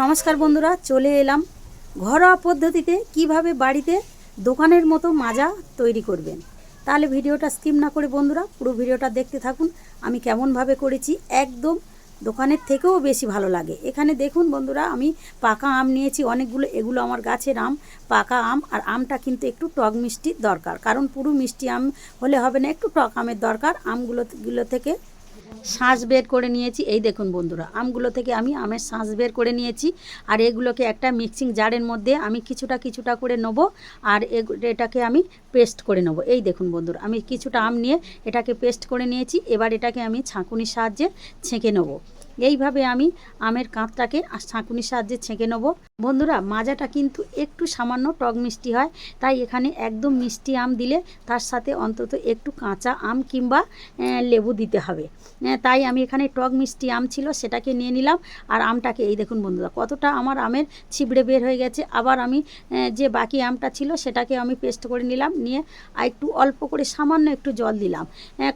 নমস্কার বন্ধুরা, চলে এলাম ঘরোয়া পদ্ধতিতে কীভাবে বাড়িতে দোকানের মতো মাজা তৈরি করবেন। তাহলে ভিডিওটা স্কিপ না করে বন্ধুরা, পুরো ভিডিওটা দেখতে থাকুন। আমি কেমনভাবে করেছি, একদম দোকানের থেকেও বেশি ভালো লাগে। এখানে দেখুন বন্ধুরা, আমি পাকা আম নিয়েছি, অনেকগুলো, এগুলো আমার গাছের আম, পাকা আম, আর আমটা কিন্তু একটু টক মিষ্টির দরকার। কারণ পুরো মিষ্টি আম হলে হবে না, একটু টক আমের দরকার। আমগুলো, গুলো থেকে শাঁস বের করে নিয়েছি। এই দেখুন বন্ধুরা, আমগুলো থেকে আমি আমের শাঁস বের করে নিয়েছি। আর এগুলোকে একটা মিক্সিং জারের মধ্যে আমি কিছুটা কিছুটা করে নেব আর এটাকে আমি পেস্ট করে নেব। এই দেখুন বন্ধুরা, আমি কিছুটা আম নিয়ে এটাকে পেস্ট করে নিয়েছি। এবার এটাকে আমি ছাঁকুনির সাহায্যে ছেঁকে নেব। এইভাবে আমি আমের কাঁধটাকে আর ছাঁকুনির সাহায্যে ছেঁকে নেব। বন্ধুরা, মাজাটা কিন্তু একটু সামান্য টক মিষ্টি হয়, তাই এখানে একদম মিষ্টি আম দিলে তার সাথে অন্তত একটু কাঁচা আম কিংবা লেবু দিতে হবে। তাই আমি এখানে টক মিষ্টি আম ছিল, সেটাকে নিয়ে নিলাম। আর আমটাকে, এই দেখুন বন্ধুরা, কতটা আমার আমের ছিবড়ে বের হয়ে গেছে। আবার আমি যে বাকি আমটা ছিল, সেটাকে আমি পেস্ট করে নিলাম, নিয়ে আর একটু অল্প করে সামান্য একটু জল দিলাম।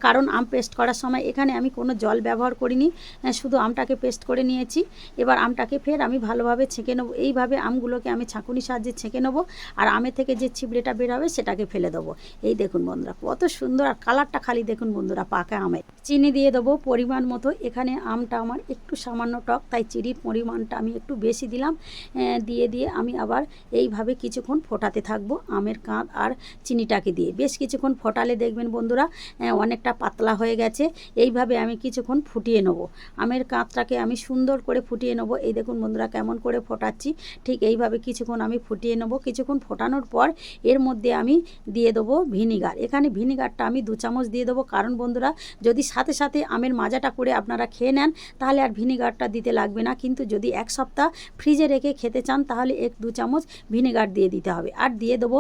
কারণ আম পেস্ট করার সময় এখানে আমি কোনো জল ব্যবহার করিনি শুধু আমটাকে পেস্ট করে নিয়েছি। এবার আমটাকে ফের আমি ভালোভাবে ছেঁকে নেব। এইভাবে আমগুলোকে আমি ছাঁকুনির সাহায্যে ছেঁকে নেব আর আমের থেকে যে ছিবড়েটা বের হবে সেটাকে ফেলে দেবো। এই দেখুন বন্ধুরা, কত সুন্দর আর কালারটা খালি দেখুন বন্ধুরা, পাকা আমের। চিনি দিয়ে দেবো পরিমাণ মতো। এখানে আমটা আমার একটু সামান্য টক, তাই চিনির পরিমাণটা আমি একটু বেশি দিলাম। দিয়ে দিয়ে আমি আবার এইভাবে কিছুক্ষণ ফোটাতে থাকব আমের কাঁধ আর চিনিটাকে দিয়ে। বেশ কিছুক্ষণ ফোটালে দেখবেন বন্ধুরা অনেকটা পাতলা হয়ে গেছে। এইভাবে আমি কিছুক্ষণ ফুটিয়ে নেব। আমের কাঁধটাকে আমি সুন্দর করে ফুটিয়ে নেব। এই দেখুন বন্ধুরা কেমন করে ফোটাচ্ছি। ঠিক এইভাবে কিছুক্ষণ আমি ফুটিয়ে নেব। কিছুক্ষণ ফোটানোর পর এর মধ্যে আমি দিয়ে দেবো ভিনিগার। এখানে ভিনিগারটা আমি দু চামচ দিয়ে দেবো। কারণ বন্ধুরা, যদি সাথে সাথে আমের মাজাটা করে আপনারা খেয়ে নেন, তাহলে আর ভিনিগারটা দিতে লাগবে না। কিন্তু যদি এক সপ্তাহ ফ্রিজে রেখে খেতে চান, তাহলে এক দু চামচ ভিনেগার দিয়ে দিতে হবে। আর দিয়ে দেবো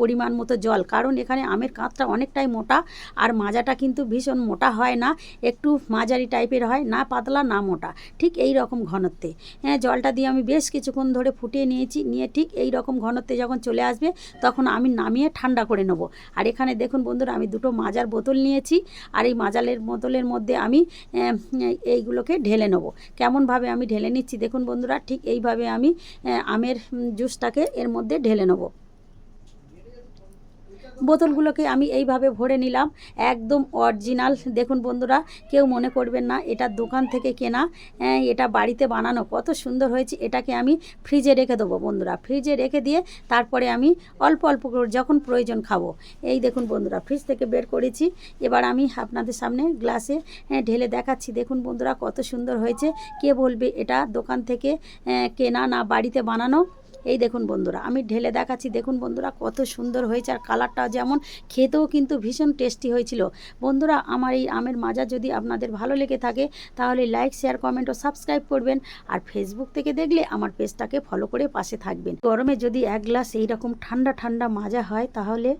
পরিমাণ মতো জল। কারণ এখানে আমের কাঁধটা অনেকটাই মোটা, আর মাজাটা কিন্তু ভীষণ মোটা হয় না। একটু মাঝারি টাইপের হয়। না পাতলা না মোটা, ঠিক এই রকম ঘনত্বে। হ্যাঁ জলটা দিয়ে আমি বেশ কিছুক্ষণ ধরে ফুটিয়ে নিয়েছি, নিয়ে ঠিক এই রকম ঘনত্বে যখন চলে আসবে, তখন আমি নামিয়ে ঠান্ডা করে নেব। আর এখানে দেখুন বন্ধুরা, আমি দুটো মাজার বোতল নিয়েছি, আর এই মাজালের বোতলের মধ্যে আমি এইগুলোকে ঢেলে নেব। কেমনভাবে আমি ঢেলে নিচ্ছি দেখুন বন্ধুরা, ঠিক এইভাবে আমি আমের জুসটাকে এর মধ্যে ঢেলে নেব। বোতলগুলোকে আমি এইভাবে ভরে নিলাম একদম অরিজিনাল দেখুন বন্ধুরা কেউ মনে করবেন না এটা দোকান থেকে কেনা হ্যাঁ, এটা বাড়িতে বানানো কত সুন্দর হয়েছে। এটাকে আমি ফ্রিজে রেখে দেবো বন্ধুরা ফ্রিজে রেখে দিয়ে তারপরে আমি অল্প অল্প করে যখন প্রয়োজন খাব। এই দেখুন বন্ধুরা ফ্রিজ থেকে বের করেছি এবার আমি আপনাদের সামনে গ্লাসে হ্যাঁ, ঢেলে দেখাচ্ছি। দেখুন বন্ধুরা কত সুন্দর হয়েছে। কে বলবে এটা দোকান থেকে কেনা না বাড়িতে বানানো? এই দেখুন বন্ধুরা, আমি ঢেলে দেখাচ্ছি, দেখুন বন্ধুরা কত সুন্দর হয়েছে আর কালারটাও যেমন, খেতেও কিন্তু ভীষণ টেস্টি হয়েছিল। বন্ধুরা, আমার এই আমের মাজা যদি আপনাদের ভালো লেগে থাকে, তাহলে লাইক শেয়ার কমেন্ট ও সাবস্ক্রাইব করবেন আর ফেসবুক থেকে দেখলে আমার পেজটাকে ফলো করে পাশে থাকবেন। গরমে যদি এক গ্লাস এইরকম ঠান্ডা ঠান্ডা মাজা হয়, তাহলে